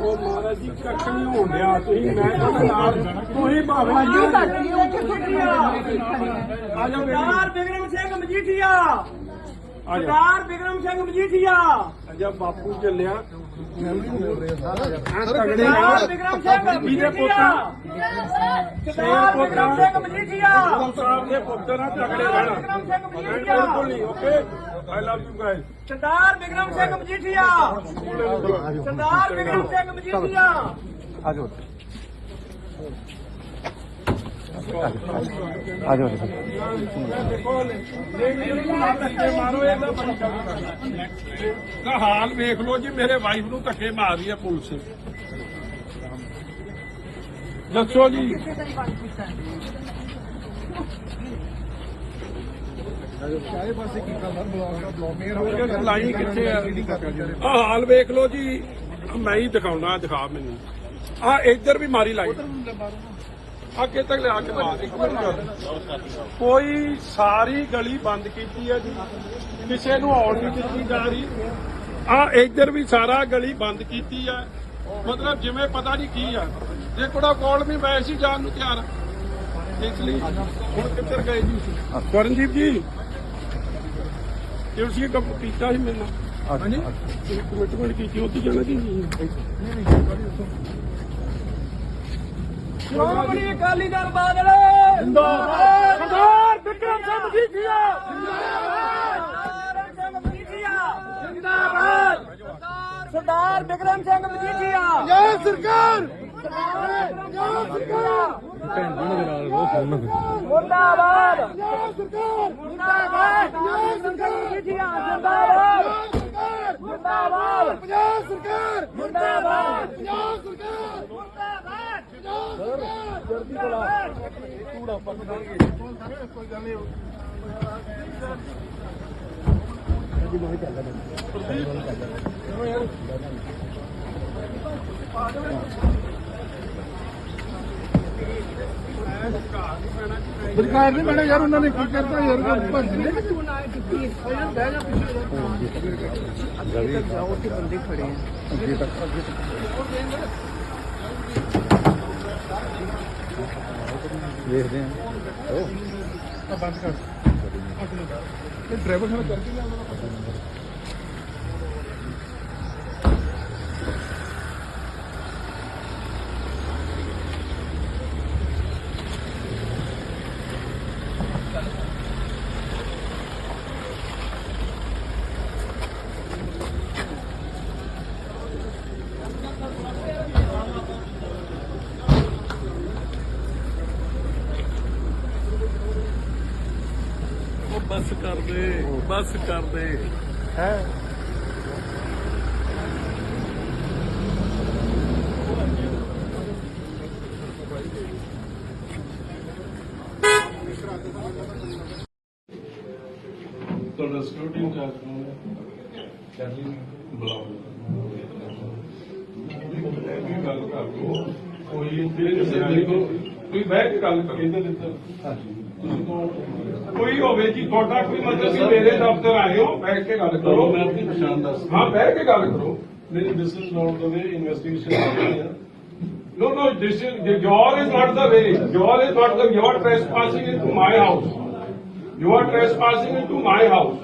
ਉਹ ਮਹਾਰਾਜ ਜੀ ਕੱਖ ਨਹੀਂ ਹੋਣ ਡਿਆ। ਤੁਸੀਂ ਮੈਂ ਤੁਹਾਡੇ ਨਾਲ ਤੁਸੀਂ ਭਾਵੇਂ ਜੀ ਤੁਹਾਡੀ ਉਹ ਕਿੱਥੇ ਗਈ ਆ। ਆ ਜਾਓ ਬੇਟੀ ਸਰਦਾਰ ਬਿਕਰਮ ਸਿੰਘ ਮਜੀਠੀਆ। ਸਰਦਾਰ ਬਿਕਰਮ ਸਿੰਘ ਮਜੀਠੀਆ। ਅਜਾ ਬਾਪੂ ਚੱਲਿਆ। ਸਰਦਾਰ ਬਿਕਰਮ ਸਿੰਘ ਮਜੀਠੀਆ। ਸਰਦਾਰ ਬਿਕਰਮ ਸਿੰਘ ਮਜੀਠੀਆ। ਸਾਹਿਬ ਦੇ ਪੁੱਤਰ ਨਾਲ ਤਗੜੇ ਰਹਿਣਾ। ਬਿਲਕੁਲ ਨਹੀਂ okay I love you guys Sardar Bikram Singh Majithia. Sardar Bikram Singh Majithia. ਆ ਜਾਓ। ਆ ਜਾਓ ਮਾਰੋ ਇਹਦਾ ਹਾਲ ਵੇਖ ਲਓ ਜੀ, ਮੇਰੇ ਵਾਈਫ ਨੂੰ ਧੱਕੇ ਮਾਰ ਰਹੀ ਹੈ ਪੁਲਿਸ। ਦੱਸੋ ਜੀ। ਸਾਰੇ ਪਾਸੇ ਕੀ ਕਰਦਾ ਬਲੌਗ ਦਾ ਬਲੌਗ ਮੇਰ ਲਾਈ ਕਿੱਥੇ ਆ? ਆਹ ਹਾਲ ਵੇਖ ਲਓ ਜੀ। ਮੈਂ ਹੀ ਦਿਖਾਉਣਾ, ਦਿਖਾ ਮੈਨੂੰ। ਆ ਇੱਧਰ ਵੀ ਮਾਰੀ ਲਾਈ ਕਿਤੇ ਤੱਕ ਲਿਆ ਕੇ ਮਾਰ ਇੱਕ ਮਿੰਟ। ਕੋਈ ਸਾਰੀ ਗਲੀ ਬੰਦ ਕੀਤੀ ਹੈ ਜੀ। ਕਿਸੇ ਨੂੰ ਆਉਣ ਨਹੀਂ ਦਿੱਤੀ ਜਾ ਰਹੀ। ਆ ਇੱਧਰ ਵੀ ਸਾਰਾ ਗਲੀ ਬੰਦ ਕੀਤੀ ਹੈ। ਮਤਲਬ ਜਿਵੇਂ ਪਤਾ ਨਹੀਂ ਕੀ ਆ। ਜੇ ਕੋੜਾ ਕੋਲ ਵੀ ਮੈਂ ਸੀ ਜਾਣ ਨੂੰ ਤਿਆਰ। ਇਸ ਲਈ ਹੁਣ ਕਿੱਧਰ ਗਏ ਜੀ ਕਰਨਜੀਤ ਜੀ ਤੁਸੀਂ ਕੰਮ ਕੀਤਾ ਸੀ ਮੇਰੇ ਨਾਲ। ਹਾਂਜੀ? ਕਮਿਟਮੈਂਟ ਕੀਤੀ ਉੱਥੇ ਜਾਣਾ ਕਿ? ਨਹੀਂ ਸ਼੍ਰੋਮਣੀ ਅਕਾਲੀ ਦਲ ਬਾਦਲ! ਜਿੰਦਾਬਾਦ! ਸਰਦਾਰ ਬਿਕਰਮ ਸਿੰਘ ਮਜੀਠੀਆ! ਜਿੰਦਾਬਾਦ ਸਿੰਘ ਮਜੀਠੀਆ! ਜਿੰਦਾਬਾਦ! ਸਰਦਾਰ ਬਿਕਰਮ ਸਿੰਘ ਮਜੀਠੀਆ! ਜੈ ਸਰਕਾਰ! ਸਰਦਾਰ ਬਿਕਰਮ ਸਿੰਘ ਮਜੀਠੀਆ ਭੈਣ ਜੀ ਦੇ ਨਾਲ ਉਹ ਫੋਨ ਮੁਰਦਾਬਾਦ! ਜੈ ਸਰਕਾਰ! ਮੁਰਦਾਬਾਦ! ਜੈ ਸਰਕਾਰ ਮਜੀਠੀਆ ਜਿੰਦਾਬਾਦ ਮੁਰਦਾਬਾਦ! ਪੰਜਾਬ ਸਰਕਾਰ! ਮੁਰਦਾਬਾਦ! ਪੰਜਾਬ ਸਰਕਾਰ! ਮੁਰਦਾਬਾਦ! ਜਲਦੀ ਬੁਲਾ ਕੂੜਾ ਪੱਕ ਦਾਂਗੇ ਕੋਈ ਗੱਲ ਨਹੀਂ ਸਰਕਾਰ ਨੇ ਮੈਡਮ ਯਾਰ ਉਹਨਾਂ ਨੇ ਕੀ ਕਰਤਾ ਯਾਰ ਭੰਜ ਨੇ ਜਾਓ ਉੱਥੇ ਬੰਦੇ ਖੜੇ ਆ ਅੱਗੇ ਤੱਕ। ਅੱਗੇ ਵੇਖਦੇ ਆ ਬੰਦ ਕਰ। ਡਰਾਈਵਰ ਨਾਲ ਕਰਕੇ ਲਿਆ ਬੱਸ ਕਰ ਦੇ ਬੱਸ ਕਰ ਦੇ। ਹੈ। ਤੁਹਾਡਾ ਸਿਕਿਉਰਿਟੀ ਇੰਚਾਰਜ ਕੌਣ ਹੈ? ਚਾਰਲੀ ਬੁਲਾਓ। ਵੀ ਗੱਲ ਕਰ ਲਓ। ਕੋਈ ਸਿਆਣੀ ਕੋ ਕੋਈ ਬਹਿ ਕੇ ਗੱਲ ਕਰੋ ਇਹਦੇ ਕੋਈ ਹੋਵੇ ਜੀ ਤੁਹਾਡਾ ਕੋਈ ਮਤਲਬ ਕਿ ਮੇਰੇ ਦਫ਼ਤਰ ਹੋ ਬੈਠ ਕੇ ਗੱਲ ਕਰੋ ਮੈਂ ਆਪਣੀ ਪਛਾਣ ਦੱਸ ਹਾਂ ਬਹਿ ਕੇ ਗੱਲ ਕਰੋ ਮੇਰੀ this is not the way investigation ਹੋ ਰਹੀ ਹੈ No, no, this is, your is not the way. Your is not the, you are trespassing into my house. You are trespassing into my house.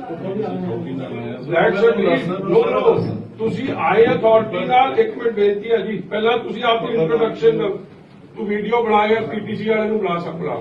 That's a need. No, no. ਤੁਸੀਂ ਆਏ authority ਨਾਲ ਇੱਕ minute ਬੇਨਤੀ ਹੈ ਜੀ ਪਹਿਲਾਂ ਤੁਸੀਂ ਆਪਣੀ ਇੰਟਰੋਡਕਸ਼ਨ ਤੂੰ ਵੀਡੀਓ ਬਣਾਇਆ ਪੀਟੀਸੀ ਵਾਲਿਆਂ ਨੂੰ ਬੁਲਾ ਸਕਦਾ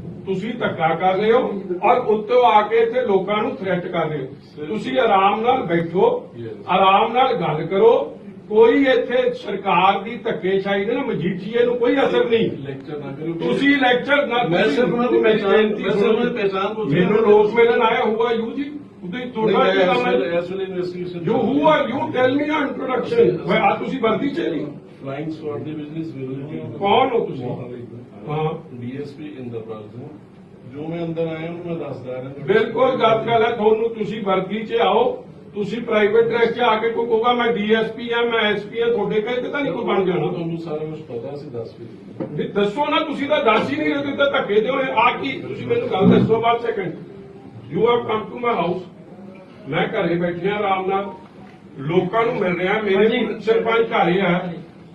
ਤੁਸੀਂ ਧੱਕਾ ਕਰ ਰਹੇ ਹੋ ਔਰ ਉੱਤੋਂ ਆ ਕੇ ਇੱਥੇ ਲੋਕਾਂ ਨੂੰ ਥ੍ਰੈਟ ਕਰ ਰਹੇ ਹੋ। ਤੁਸੀਂ ਆਰਾਮ ਨਾਲ ਬੈਠੋ ਆਰਾਮ ਨਾਲ ਗੱਲ ਕਰੋ। ਕੋਈ ਇੱਥੇ ਸਰਕਾਰ ਦੀ ਧੱਕੇਸ਼ਾਹੀ ਦੇ ਨਾ ਮਜੀਠੀਏ ਨੂੰ ਕੋਈ ਅਸਰ ਨਹੀਂ। ਲੈਕਚਰ ਨਾ ਕਰੋ। ਤੁਸੀਂ ਲੈਕਚਰ ਨਾ ਮੈਂ ਸਿਰਫ ਉਹਨਾਂ ਦੀ ਮੈਂ ਸਿਰਫ। ਉਹਨਾਂ ਪੁੱਛ ਰਿਹਾ। ਮੈਨੂੰ ਲੋਕ ਮਿਲਣ ਆਇਆ ਹੁਆ ਯੂ ਜੀ? ਉਹਦੇ ਤੁਹਾਡਾ ਕੀ ਨਾਮ ਹੈ? ਐਸ ਵੇਲੇ investigation you who. Are you tell me introduction ਮੈਂ ਆ ਤੁਸੀਂ ਵਰਦੀ ਚ ਨਹੀਂ ਫਲਾਈਂਗ ਸਵਾਰਡ ਦੇ ਬਿਜ਼ਨਸ ਵਿਰੋਧੀ ਕੌਣ ਹੋ ਤੁਸੀਂ? ਹਾਂ। ਡੀਐਸਪੀ ਇੰਦਰਪਾਲ ਸਿੰਘ ਜੋ ਮੈਂ ਅੰਦਰ ਆਇਆ ਉਹਨੂੰ ਮੈਂ ਦੱਸਦਾ ਰਿਹਾ। ਬਿਲਕੁਲ ਗੱਲ ਗੱਲ ਹੈ ਤੁਹਾਨੂੰ ਤੁਸੀਂ ਵਰਦੀ ਚ ਆਓ। ਤੁਸੀਂ ਪ੍ਰਾਈਵੇਟ ਡਰੈਸ ਚ ਆ ਕੇ ਕੋਈ ਕਹੂਗਾ ਮੈਂ ਡੀਐਸਪੀ ਆ ਮੈਂ ਐਸਪੀ ਆ ਤੁਹਾਡੇ ਕਹੇ ਤਾਂ ਨਹੀਂ ਕੋਈ ਬਣ ਜਾਣਾ। ਤੁਹਾਨੂੰ ਸਾਰਾ ਕੁਝ ਪਤਾ ਸੀ ਦੱਸ ਵੀ ਵੀ ਦੱਸੋ ਨਾ ਤੁਸੀਂ ਤਾਂ ਦੱਸ ਹੀ ਨਹੀਂ ਰਹੇ ਤੁਸੀਂ ਤਾਂ ਧੱਕੇ ਦੇ ਹੋਏ। ਆ ਕੀ ਤੁਸੀਂ ਮੈਨੂੰ ਗੱਲ ਦੱਸੋ ਬਾਅਦ second you have come to my house ਮੈਂ ਘਰੇ ਬੈਠਿਆ ਆਰਾਮ ਨਾਲ। ਲੋਕਾਂ ਨੂੰ ਮਿਲ ਰਿਹਾ ਮੇਰੇ ਸਰਪੰਚ ਘਰੇ ਆ।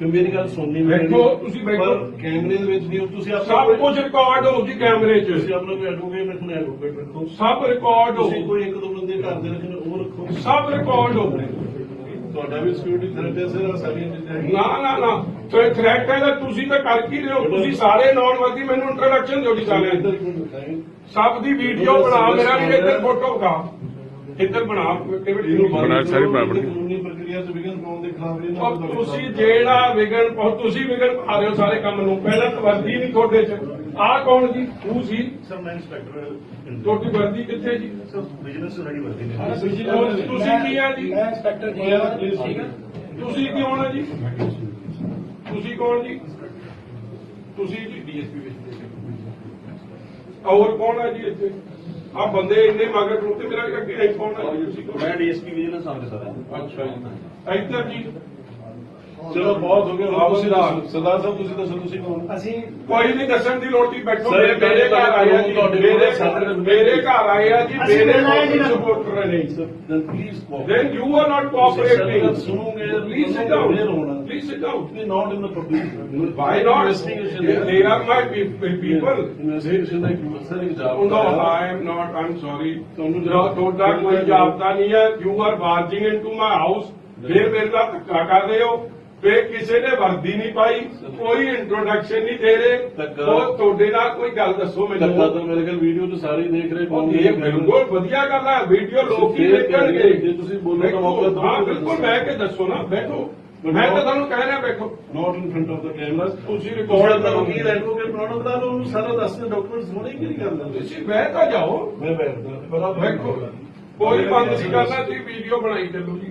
ਕਿ ਮੇਰੀ ਗੱਲ ਸੁਣਨੀ ਬੈਠੋ, ਤੁਸੀਂ ਬੈਠੋ। ਕੈਮਰੇ ਦੇ ਵਿੱਚ ਨਹੀਂ ਹੋ, ਤੁਸੀਂ ਸਭ ਆਪਣਾ ਕੁਝ ਰਿਕਾਰਡ ਹੋ ਜੀ ਕੈਮਰੇ 'ਚ। ਤੁਸੀਂ ਆਪਣਾ ਕੋਈ ਐਡਵੋਕੇਟ ਰੱਖਣਾ ਐਡਵੋਕੇਟ ਰੱਖੋ। ਸਭ ਰਿਕਾਰਡ ਹੋ। ਤੁਸੀਂ ਕੋਈ ਇੱਕ ਦੋ ਬੰਦੇ ਘਰ ਦੇ ਰੱਖਣੇ ਉਹ ਰੱਖੋ। ਸਭ ਰਿਕਾਰਡ ਹੋ। ਤੁਹਾਡਾ ਵੀ ਸਿਕਿਉਰਿਟੀ ਥ੍ਰੈਟ ਹੈ ਸਰ ਸਾਰੀਆਂ ਚੀਜ਼ਾਂ। ਨਾ ਨਾ ਨਾ। ਤੇ ਥ੍ਰੈਟ ਹੈ ਤਾਂ ਤੁਸੀਂ ਤਾਂ ਕਰ ਕੀ ਰਹੇ ਹੋ? ਤੁਸੀਂ ਸਾਰੇ ਨੌਨ ਵਰਦੀ ਮੈਨੂੰ ਇੰਟਰੋਡਕਸ਼ਨ ਦਿਓ ਜੀ ਸਾਰਿਆਂ ਇੱਧਰ ਦੀ। ਸਭ ਦੀ ਵੀਡੀਓ ਬਣਾ ਮੇਰਾ ਵੀ ਇੱਧਰ ਫੋਟੋ ਬਣਾ ਇੱਧਰ ਬਣਾ ਕਿਵੇਂ ਬੰਦ ਸਾਰੀ ਬਾਬਰ। ਕਾਨੂੰਨੀ ਪ੍ਰਕਿਰਿਆ ਚ ਵਿਘਨ ਪਾਉਣ ਦੇ ਖਿਲਾਫ ਇਹਨਾਂ ਔਰ ਤੁਸੀਂ ਜਿਹੜਾ ਵਿਗਣ ਪਾਓ ਤੁਸੀਂ ਵਿਗਣ ਪਾ ਰਹੇ ਹੋ ਸਾਰੇ ਕੰਮ ਨੂੰ। ਪਹਿਲਾਂ ਤਾਂ ਵਰਦੀ ਨਹੀਂ ਤੁਹਾਡੇ 'ਚ। ਆਹ ਕੌਣ ਜੀ? ਤੂੰ ਸੀ? ਸਰ ਮੈਂ ਇੰਸਪੈਕਟਰ ਤੁਹਾਡੀ ਵਰਦੀ ਕਿੱਥੇ ਜੀ? ਸਰ ਬਿਜ਼ਨਸ ਰੈਡੀ ਵਰਦੀ ਨੇ। ਤੁਸੀਂ ਤੁਸੀਂ ਕੀ ਆ ਜੀ? ਮੈਂ ਇੰਸਪੈਕਟਰ ਜੀ। please, ਠੀਕ ਹੈ। ਤੁਸੀਂ ਕੌਣ ਆ ਜੀ? ਤੁਸੀਂ ਕੌਣ ਜੀ? ਤੁਸੀਂ ਜੀ। ਡੀਐਸਪੀ ਵਿੱਚ ਔਰ ਕੌਣ ਆ ਜੀ ਇੱਥੇ? ਆ ਬੰਦੇ ਇੰਨੇ ਮਗਰ ਤੇ ਮੇਰਾ ਅੱਗੇ ਆਈ ਕੌਣ ਆ? ਮੈਂ ਡੀਐਸਪੀ ਵਿਜੀਲੈਂਸ ਆਫਿਸਰ ਅੱਛਾ ਜੀ ਇੱਧਰ ਜੀ ਚਲੋ ਬਹੁਤ ਹੋ ਗਿਆ ਆਓ ਤੁਸੀਂ ਸਰਦਾਰ। ਦੱਸੋ ਸਰਦਾਰ ਸਾਹਿਬ ਤੁਸੀਂ ਦੱਸੋ ਤੁਸੀਂ ਕੌਣ ਅਸੀਂ ਕੋਈ ਨਹੀਂ ਦੱਸਣ ਦੀ ਲੋੜ ਨਹੀਂ ਬੈਠੋ ਮੇਰੇ ਘਰ ਆਏ ਆ ਜੀ ਤੁਹਾਡੇ ਮੇਰੇ ਸਾਡੇ- ਮੇਰੇ ਘਰ ਆਏ ਆ ਜੀ ਅਸੀਂ ਮੇਰੇ ਮਿਲਣਾ ਹੈ ਨਾ। ਸਪੋਰਟਰ ਨੇ then please cooperate. then you are not cooperating ਤੁਸੀਂ ਸੁਣੋਗੇ, please sit ਤੁਹਾਨੂੰ down clear ਹੋਣਾ। please sit down We're not in the public. why not Investigation they, they are my pe- pe- people Investigation ਦਾ ਇੱਕ sir ਇੱਕ Oh, job no, I am not. I'm sorry. ਤੁਹਾਨੂੰ ਤੁਹਾਡਾ ਤੁਹਾਡਾ ਕੋਈ ਜਾਬਤਾ ਨਹੀਂ ਹੈ you are barging into my house ਫਿਰ ਮੇਰੇ ਨਾਲ ਧੱਕਾ ਕਰ ਰਹੇ ਹੋ ਫਿਰ ਕਿਸੇ ਨੇ ਵਰਦੀ ਨਹੀਂ ਪਾਈ ਕੋਈ ਇੰਟਰੋਡਕਸ਼ਨ ਨਹੀਂ ਦੇ ਰਹੇ। ਧੱਕਾ- ਉਹ ਤੁਹਾਡੇ ਨਾਲ ਕੋਈ ਗੱਲ ਦੱਸੋ ਧੱਕਾ ਮੈਨੂੰ ਤਾਂ ਮੇਰੇ ਖਿਆਲ ਵੀਡੀਓ ਤੇ ਸਾਰੇ ਹੀ ਦੇਖ ਰਹੇ ਉਹ ਇਹ ਬਿਲਕੁਲ ਵਧੀਆ ਗੱਲ ਹੈ ਵੀਡੀਓ ਲੋਕ ਹੀ ਦੇਖਣਗੇ। ਜੇ ਤੁਸੀਂ ਬੋਲੋ ਤਾਂ ਮੌਕਾ ਦਿਓ। ਹਾਂ ਬਿਲਕੁਲ ਬਹਿ ਕੇ ਦੱਸੋ ਨਾ ਬੈਠੋ। ਮੈਂ ਤਾਂ ਤੁਹਾਨੂੰ ਕਹਿ ਰਿਹਾ ਬੈਠੋ। Not in front of the camera ਤੁਸੀਂ ਰਿਕਾਰਡ ਦਾ ਕਰੋ ਵਕੀਲ ਐਡਵੋਕੇਟ ਬਣਾਉਣਾ ਬਤਾ ਲਓ ਉਹਨੂੰ ਸਾਰਾ ਦੱਸਦੇ ਡਾਕੂਮੈਂਟਸ ਹੋਣੇ ਕਿ ਨਹੀਂ ਕਰਦੇ ਤੁਸੀਂ ਬਹਿ ਤਾਂ ਜਾਓ। ਮੈਂ ਬੈਠਦਾ ਬੈਠੋ। ਕੋਈ ਬੰਦ ਨਹੀਂ ਕਰਨਾ ਤੁਸੀਂ ਵੀਡੀਓ ਬਣਾਈ ਚੱਲੋ ਜੀ।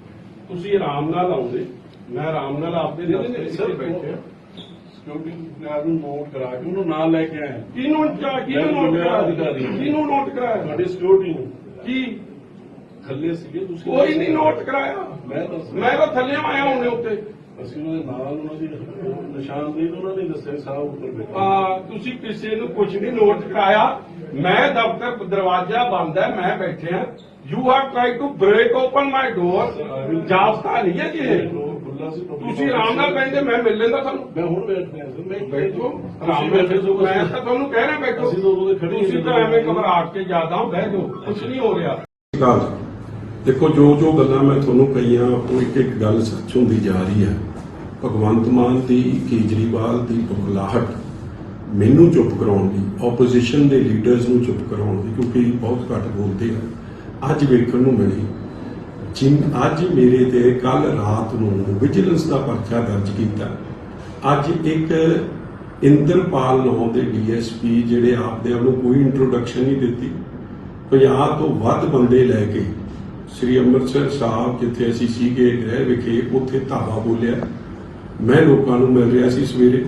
ਤੁਸੀਂ ਆਰਾਮ ਨਾਲ ਆਉਂਦੇ। ਮੈਂ ਆਰਾਮ ਨਾਲ ਆਪਦੇ 'ਚ ਸਰ, ਬੈਠੇ ਸਿਕਿਉਰਿਟੀ ਗਾਰਡ ਨੂੰ ਨੋਟ ਕਰਾ ਕੇ ਉਹਨੂੰ ਨਾਲ ਲੈ ਕੇ ਆਏ ਕਿਹਨੂੰ ਚਾ- ਕਿਹਨੂੰ ਨੋਟ ਕਰਾਇਆ ਕਿਹਨੂੰ ਨੋਟ ਕਰਾਇਆ? ਤੁਹਾਡੀ ਸਿਕਿਉਰਿਟੀ ਨੂੰ। ਕੀ? ਥੱਲੇ ਸੀਗੇ ਤੁਸੀਂ ਕੋਈ ਨਹੀਂ ਨੋਟ ਕਰਾਇਆ। ਮੈਂ ਦੱਸ ਮੈਂ ਤਾਂ ਥੱਲੇ ਆਇਆ ਹੁੰਨੇ ਉੱਤੇ। ਅਸੀਂ ਉਹਨਾਂ ਦੇ ਨਾਲ ਉਹਨਾਂ ਦੀ ਨਿਸ਼ਾਨਦੇਹੀ ਤਾਂ ਉਹਨਾਂ ਨੇ ਦੱਸਿਆ ਸਾਹ ਉੱਪਰ ਬੈਠਾ। ਆ ਤੁਸੀਂ ਕਿਸੇ ਨੂੰ ਕੁਝ ਨਹੀਂ ਨੋਟ ਕਰਾਇਆ। ਮੈਂ ਦਫ਼ਤਰ ਦਰਵਾਜ਼ਾ ਬੰਦ ਹੈ ਮੈਂ ਬੈਠਿਆ you have try to break open my door ਜਾਬਤਾ ਨਹੀਂ ਹੈ ਜੀ ਤੁਸੀਂ ਆਰਾਮ ਨਾਲ ਬੈਠੇ ਮੈਂ ਮਿਲ ਲੈਂਦਾ ਤੁਹਾਨੂੰ। ਮੈਂ ਹੁਣ ਬੈਠ ਗਿਆ ਸਰ ਮੈਂ ਬੈਠੋ। ਆਰਾਮ ਬੈਠੇ ਬੈਠੋ ਸੋ ਮੈਂ ਤਾਂ ਤੁਹਾਨੂੰ ਕਹਿ ਰਿਹਾ ਬੈਠੋ। ਅਸੀਂ ਤਾਂ ਉਦੋਂ ਦੇ ਖੜੇ ਤੁਸੀਂ ਤਾਂ। ਐਵੇਂ ਘਬਰਾਹਟ ਕੇ ਜ਼ਿਆਦਾ ਬਹਿ ਜਾਓ। ਕੁਝ ਨਹੀਂ ਹੋ ਰਿਹਾ। ਦੇਖੋ ਜੋ ਜੋ ਗੱਲਾਂ ਮੈਂ ਤੁਹਾਨੂੰ ਕਹੀਆਂ ਉਹ ਇੱਕ ਇੱਕ ਗੱਲ ਸੱਚ ਹੁੰਦੀ ਜਾ ਰਹੀ ਹੈ। ਭਗਵੰਤ ਮਾਨ ਦੀ ਕੇਜਰੀਵਾਲ ਦੀ ਬੁਖਲਾਹਟ। ਮੈਨੂੰ ਚੁੱਪ ਕਰਾਉਣ ਦੀ ਆਪੋਜੀਸ਼ਨ ਦੇ ਲੀਡਰਸ ਨੂੰ ਚੁੱਪ ਕਰਾਉਣ ਦੀ ਕਿਉਂਕਿ ਬਹੁਤ ਘੱਟ ਬੋਲਦੇ ਆ। ਅੱਜ ਵੇਖਣ ਨੂੰ ਮਿਲੀ, ਜਿਨ ਅੱਜ ਮੇਰੇ ਤੇ ਕੱਲ ਰਾਤ ਨੂੰ ਵਿਜੀਲੈਂਸ ਦਾ ਪਰਚਾ ਦਰਜ ਕੀਤਾ। ਅੱਜ ਇੱਕ ਇੰਦਰਪਾਲ ਨਾਮ ਦੇ ਡੀਐਸਪੀ ਜਿਹੜੇ ਆਪਦੇ ਆਪ ਨੂੰ ਕੋਈ ਇੰਟਰੋਡਕਸ਼ਨ ਨਹੀਂ ਦਿੱਤੀ। 50 ਤੋਂ ਵੱਧ ਬੰਦੇ ਲੈ ਕੇ ਸ੍ਰੀ ਅੰਮ੍ਰਿਤਸਰ ਸਾਹਿਬ, ਜਿੱਥੇ ਅਸੀਂ ਸੀਗੇ, ਗ੍ਰਹਿ ਵਿਖੇ, ਉੱਥੇ ਧਾਵਾ ਬੋਲਿਆ। ਮੈਂ ਲੋਕਾਂ ਨੂੰ ਮਿਲ ਰਿਹਾ ਸੀ ਸਵੇਰੇ।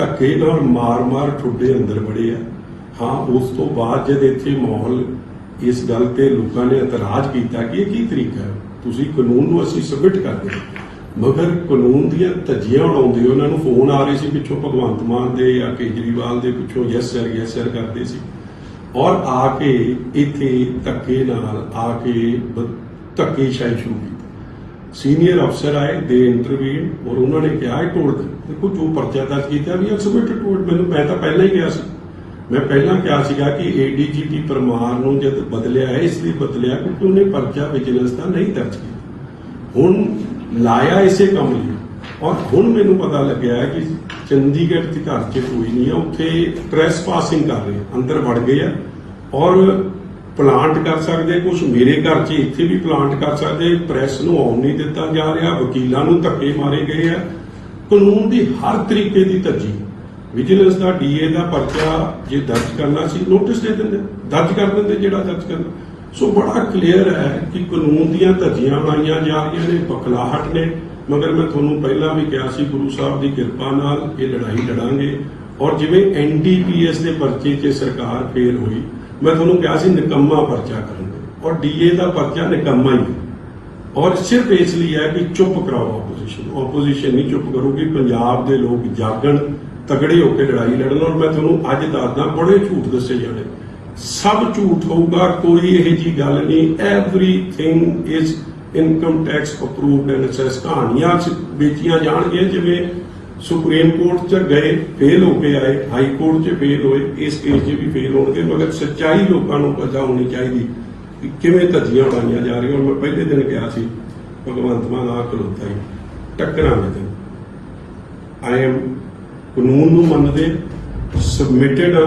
ਧੱਕੇ ਨਾਲ ਮਾਰ-ਮਾਰ ਠੁੱਡੇ ਅੰਦਰ ਵੜੇ ਆ। ਹਾਂ, ਉਸ ਤੋਂ ਬਾਅਦ ਜਦ ਇੱਥੇ ਮਾਹੌਲ ਇਸ ਗੱਲ ਤੇ ਲੋਕਾਂ ਨੇ ਇਤਰਾਜ਼ ਕੀਤਾ ਕਿ ਇਹ ਕੀ ਤਰੀਕਾ ਹੈ? ਤੁਸੀਂ ਕਾਨੂੰਨ ਨੂੰ ਅਸੀਂ ਸਬਮਿਟ ਕਰਦੇ ਮਗਰ ਕਾਨੂੰਨ ਦੀਆਂ ਧੱਜੀਆਂ ਉਡਾਉਂਦੇ ਉਹਨਾਂ ਨੂੰ ਫੋਨ ਆ ਰਹੇ ਸੀ, ਪਿੱਛੋਂ ਭਗਵੰਤ ਮਾਨ ਦੇ ਜਾਂ ਕੇਜਰੀਵਾਲ ਦੇ ਪਿੱਛੋਂ ਯੈਸ ਸਰ ਯੈਸ ਸਰ ਕਰਦੇ ਸੀ। ਔਰ ਆ ਕੇ ਇੱਥੇ ਧੱਕੇ ਨਾਲ, ਆ ਕੇ ਬ- ਧੱਕੇਸ਼ਾਹੀ ਸ਼ੁਰੂ ਸੀਨੀਅਰ ਅਫਸਰ ਆਏ, ਦੇ ਇੰਟਰਵੀਨ ਔਰ ਉਹਨਾਂ ਨੇ ਕਿਹਾ ਤੋੜ ਦੇ। ਦੇਖੋ, ਜੋ ਪਰਚਾ ਦਰਜ ਕੀਤਾ ਵੀ ਐਕਸਪਰਟ ਤੋੜ ਮੈਨੂੰ ਮੈਂ ਤਾਂ ਪਹਿਲਾਂ ਹੀ ਕਿਹਾ ਸੀ। ਮੈਂ ਪਹਿਲਾਂ ਕਿਹਾ ਸੀਗਾ ਕਿ ਏਡੀਜੀਪੀ ਪਰਮਾਰ ਨੂੰ ਜਦ ਬਦਲਿਆ ਹੈ, ਇਸ ਲਈ ਬਦਲਿਆ, ਕਿਉਂਕਿ ਉਹਨੇ ਪਰਚਾ ਵਿਜੀਲੈਂਸ ਦਾ ਨਹੀਂ ਦਰਜ ਕੀਤਾ। ਹੁਣ ਲਾਇਆ ਇਸੇ ਕੰਮ ਲਈ। ਔਰ ਹੁਣ ਮੈਨੂੰ ਪਤਾ ਲੱਗਿਆ ਕਿ ਚੰਡੀਗੜ੍ਹ ਦੇ ਘਰ 'ਚ ਕੋਈ ਨਹੀਂ ਹੈ, ਉੱਥੇ ਟ੍ਰੈਸ ਪਾਸਿੰਗ ਕਰ ਰਹੇ ਅੰਦਰ ਵੜ ਗਏ ਆ ਔਰ ਪਲਾਂਟ ਕਰ ਸਕਦੇ ਕੁਝ ਮੇਰੇ ਘਰ 'ਚ ਇੱਥੇ ਵੀ ਪਲਾਂਟ ਕਰ ਸਕਦੇ ਪ੍ਰੈਸ ਨੂੰ ਆਉਣ ਨਹੀਂ ਦਿੱਤਾ ਜਾ ਰਿਹਾ, ਵਕੀਲਾਂ ਨੂੰ ਧੱਕੇ ਮਾਰੇ ਗਏ ਆ। ਕਾਨੂੰਨ ਦੀ ਹਰ ਤਰੀਕੇ ਦੀ ਤਰਜੀਹ ਵਿਜੀਲੈਂਸ ਦਾ ਡੀਏ ਦਾ ਪਰਚਾ ਜੇ ਦਰਜ ਕਰਨਾ ਸੀ ਨੋਟਿਸ ਦੇ ਦਿੰਦੇ, ਦਰਜ ਕਰ ਦਿੰਦੇ ਜਿਹੜਾ ਦਰਜ ਕਰਨਾ। ਸੋ ਬੜਾ ਕਲੀਅਰ ਹੈ ਕਿ ਕਾਨੂੰਨ ਦੀਆਂ ਧੱਜੀਆਂ ਬਣਾਈਆਂ ਜਾ ਰਹੀਆਂ ਨੇ, ਬਖਲਾਹਟ ਨੇ। ਮਗਰ ਮੈਂ ਤੁਹਾਨੂੰ ਪਹਿਲਾਂ ਵੀ ਕਿਹਾ ਸੀ, ਗੁਰੂ ਸਾਹਿਬ ਦੀ ਕਿਰਪਾ ਨਾਲ ਇਹ ਲੜਾਈ ਲੜਾਂਗੇ। ਔਰ ਜਿਵੇਂ ਐਨਡੀਪੀਐਸ ਦੇ ਪਰਚੇ 'ਚ ਸਰਕਾਰ ਫੇਲ ਹੋਈ ਮੈਂ ਤੁਹਾਨੂੰ ਕਿਹਾ ਸੀ ਨਿਕੰਮਾ ਪਰਚਾ ਕਰਨਗੇ ਔਰ ਡੀਏ ਦਾ ਪਰਚਾ ਨਿਕੰਮਾ ਹੀ ਹੈ। ਔਰ ਸਿਰਫ ਇਸ ਲਈ ਹੈ ਕਿ ਚੁੱਪ ਕਰਾਓ ਆਪੋਜੀਸ਼ਨ ਆਪੋਜੀਸ਼ਨ ਨਹੀਂ ਚੁੱਪ ਕਰੂਗੀ, ਪੰਜਾਬ ਦੇ ਲੋਕ ਜਾਗਣ, ਤਗੜੇ ਹੋ ਕੇ ਲੜਾਈ ਲੜਨ। ਔਰ ਮੈਂ ਤੁਹਾਨੂੰ ਅੱਜ ਦੱਸਦਾ, ਬੜੇ ਝੂਠ ਦੱਸੇ ਜਾਣੇ। ਸਭ ਝੂਠ ਹੋਊਗਾ, ਕੋਈ ਇਹ ਜੀ ਗੱਲ ਨਹੀਂ। Everything is income tax approved and assess ਕਹਾਣੀਆਂ ਚ ਵੇਚੀਆਂ ਜਾਣਗੀਆਂ, ਜਿਵੇਂ ਸੁਪਰੀਮ ਕੋਰਟ ਚ ਗਏ, ਫੇਲ ਹੋ ਕੇ ਆਏ, ਹਾਈ ਕੋਰਟ ਚ ਫੇਲ ਹੋਏ, ਇਸ ਕੇਸ 'ਚ ਵੀ ਫੇਲ ਹੋਣਗੇ, ਮਗਰ ਸੱਚਾਈ ਲੋਕਾਂ ਨੂੰ ਪਤਾ ਹੋਣੀ ਚਾਹੀਦੀ ਕਿ ਕਿਵੇਂ ਧੱਜੀਆਂ ਉਡਾਈਆਂ ਜਾ ਰਹੀਆਂ। ਔਰ ਮੈਂ ਪਹਿਲੇ ਦਿਨ ਕਿਹਾ ਸੀ, ਭਗਵੰਤ ਮਾਨ ਆ ਖਲੋਤਾ ਹੀ ਟੱਕਰਾਂਗੇ ਤੇ ਆਈ ਐਮ ਕਾਨੂੰਨ ਨੂੰ ਮੰਨਦੇ ਸਬਮਿਟਡ ਆ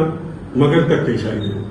ਮਗਰ ਧੱਕੇਸ਼ਾਹੀ ਦੇ